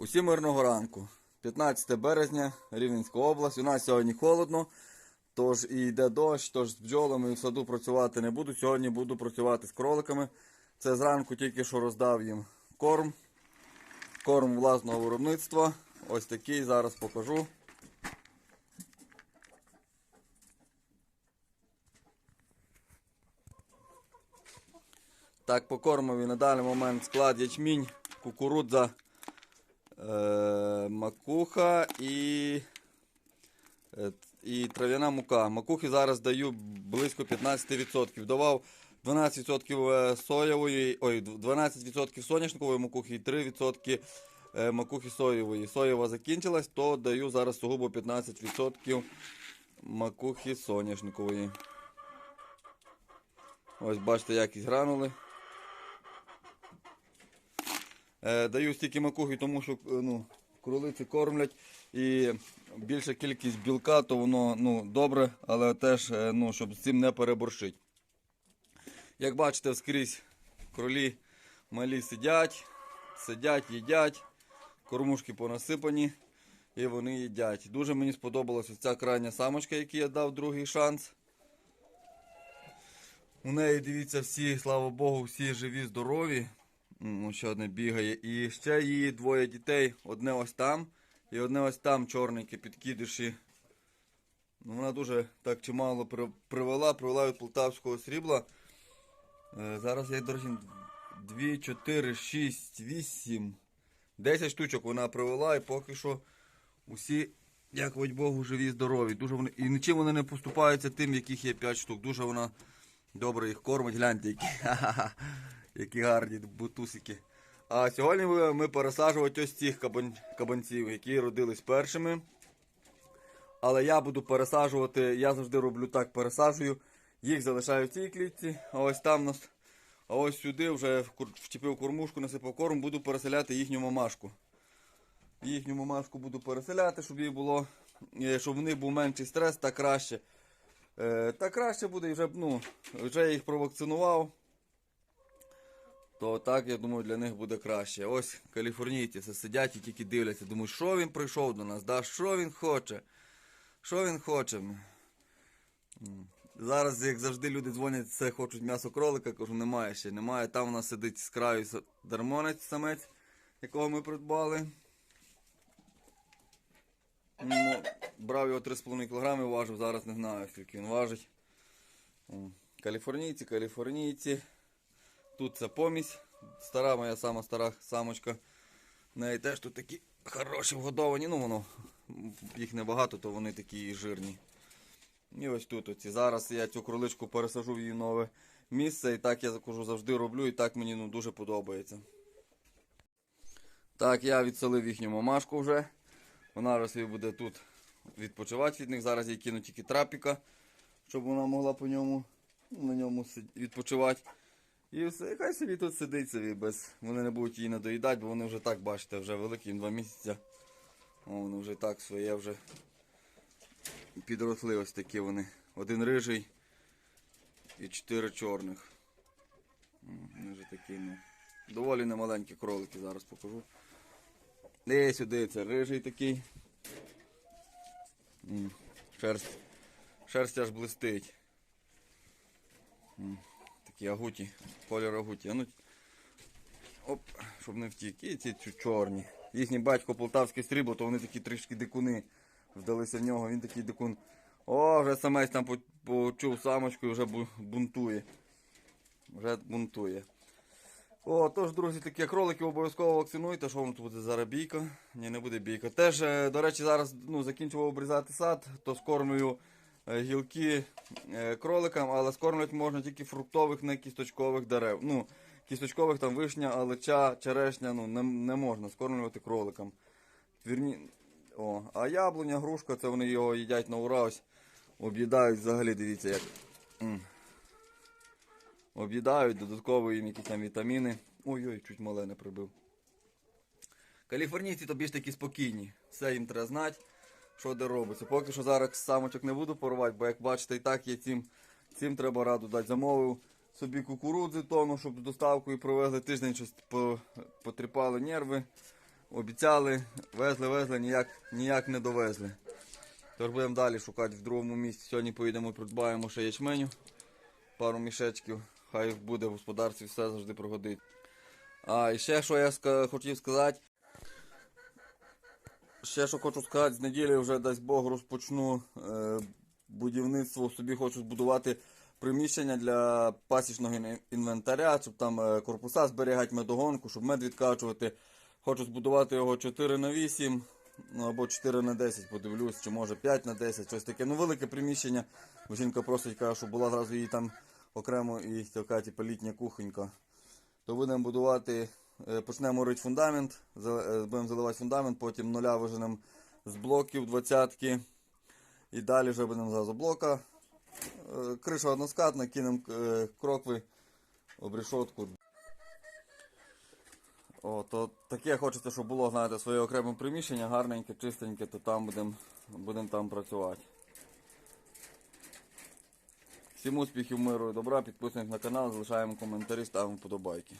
Усім мирного ранку. 15 березня, Рівненська область. У нас сьогодні холодно, тож і йде дощ, тож з бджолами в саду працювати не буду. Сьогодні буду працювати з кроликами. Це зранку тільки що роздав їм корм. Корм власного виробництва. Ось такий зараз покажу. Так, по кормові на даний момент склад ячмінь, кукурудза, макуха і, і трав'яна мука. Макухи зараз даю близько 15%. Давав 12% е, соєвої, ой, 12% соняшникової макухи і 3% е, макухи соєвої. Соєва закінчилась, то даю зараз сугубо 15% макухи соняшникової. Ось бачите, якість гранули. Е, даю стільки макухи, тому що е, ну, кролиці кормлять і більша кількість білка, то воно ну, добре, але теж, е, ну, щоб з цим не переборщить. Як бачите, вскрізь кролі малі сидять, сидять, їдять, кормушки понасипані і вони їдять. Дуже мені сподобалася ця крайня самочка, якій я дав другий шанс. У неї, дивіться, всі, слава Богу, всі живі, здорові. Ось Ще одне бігає. І ще її двоє дітей. Одне ось там і одне ось там чорненьке підкидиші. Ну, вона дуже так чимало привела, привела від полтавського срібла. Е, зараз я, до речі, 2, 4, 6, 8, 10 штучок вона привела і поки що усі, дякувати Богу, живі, здорові. Дуже вони, і нічим вони не поступаються тим, яких є 5 штук. Дуже вона добре їх кормить. Гляньте, які, які гарні бутусики. А сьогодні ми, пересаджувати ось цих кабанців, які родились першими. Але я буду пересаджувати, я завжди роблю так, пересаджую. Їх залишаю в цій клітці, а ось там нас. А ось сюди вже вчепив кормушку, насипав корм, буду переселяти їхню мамашку. Їхню мамашку буду переселяти, щоб їй було, е, щоб в них був менший стрес та краще. Е, Та краще буде, ну, вже я їх провакцинував. То так, я думаю, для них буде краще. Ось каліфорнійці все сидять і тільки дивляться. Думаю, що він прийшов до нас, да? що він хоче? Що він хоче? Зараз, як завжди, люди дзвонять, все хочуть м'ясо кролика, кажу, немає ще, немає. Там у нас сидить з краю дармонець самець, якого ми придбали. Ну, брав його 3,5 кг, важив, зараз не знаю, скільки він важить. Каліфорнійці, каліфорнійці. Тут це помість. Стара моя сама стара самочка. В неї теж тут такі хороші вгодовані. Ну воно їх небагато, то вони такі жирні. І ось тут оці. Зараз я цю кроличку пересажу в її нове місце. І так я кажу, завжди роблю, і так мені ну, дуже подобається. Так, я відселив їхню мамашку вже. Вона собі буде тут відпочивати від них. Зараз я кину тільки трапіка, щоб вона могла по ньому ну, на ньому відпочивати. І все, хай собі тут сидить собі без. Вони не будуть її надоїдати, бо вони вже так, бачите, вже великі, два місяці. О, вони вже так своє вже підросли ось такі вони. Один рижий і чотири чорних. Вони вже такі, ну. Доволі немаленькі кролики, зараз покажу. Де сюди, це рижий такий. Шерсть. Шерсть аж блистить. Такі агуті, колір агуті. Ну, оп, щоб не втік. І ці чорні. Їхній батько полтавське срібло, то вони такі трішки дикуни вдалися в нього. Він такий дикун. О, вже самець там почув самочку і вже бунтує. Вже бунтує. О, тож, друзі, такі кролики обов'язково вакцинуйте. Що вам тут буде зараз бійка? Ні, не буде бійка. Теж, е, до речі, зараз ну, закінчував обрізати сад, то скормлюю гілки е, кроликам, але скормлювати можна тільки фруктових, не кісточкових дерев. Ну, кісточкових там вишня, алеча, черешня, ну, не, не можна скормлювати кроликам. Вірні... О, а яблуня, грушка, це вони його їдять на ура, ось об'їдають взагалі, дивіться як. Об'їдають, додатково їм якісь там вітаміни. Ой-ой, чуть мале не прибив. Каліфорнійці то більш такі спокійні. Все їм треба знати, що де робиться. Поки що зараз самочок не буду порвати, бо як бачите, і так є цим, цим треба раду дати. Замовив собі кукурудзи тону, щоб з доставкою провезли тиждень щось потріпали нерви. Обіцяли, везли, везли, ніяк, ніяк не довезли. Тож будемо далі шукати в другому місці. Сьогодні поїдемо, придбаємо ще ячменю, пару мішечків. Хай буде в господарстві все завжди прогодить. А і ще що я хотів сказати. Ще що хочу сказати, з неділі вже дасть Бог розпочну е, будівництво. Собі хочу збудувати приміщення для пасічного інвентаря, щоб там е, корпуса зберігати медогонку, щоб мед відкачувати. Хочу збудувати його 4 на 8 ну, або 4 на 10, подивлюсь, чи може 5 на 10, щось таке. Ну, велике приміщення. Жінка просить, каже, щоб була зразу її там окремо і така, типу, літня кухонька. То будемо будувати, почнемо рити фундамент, е, будемо заливати фундамент, потім нуля виженемо з блоків двадцятки. І далі вже будемо зразу блока. Е, Криша односкатна, кинемо е, крокви, обрешотку. О, то таке хочеться, щоб було, знаєте, своє окреме приміщення, гарненьке, чистеньке, то там будемо будем там працювати. Всім успіхів, миру і добра, підписуємось на канал, залишаємо коментарі, ставимо вподобайки.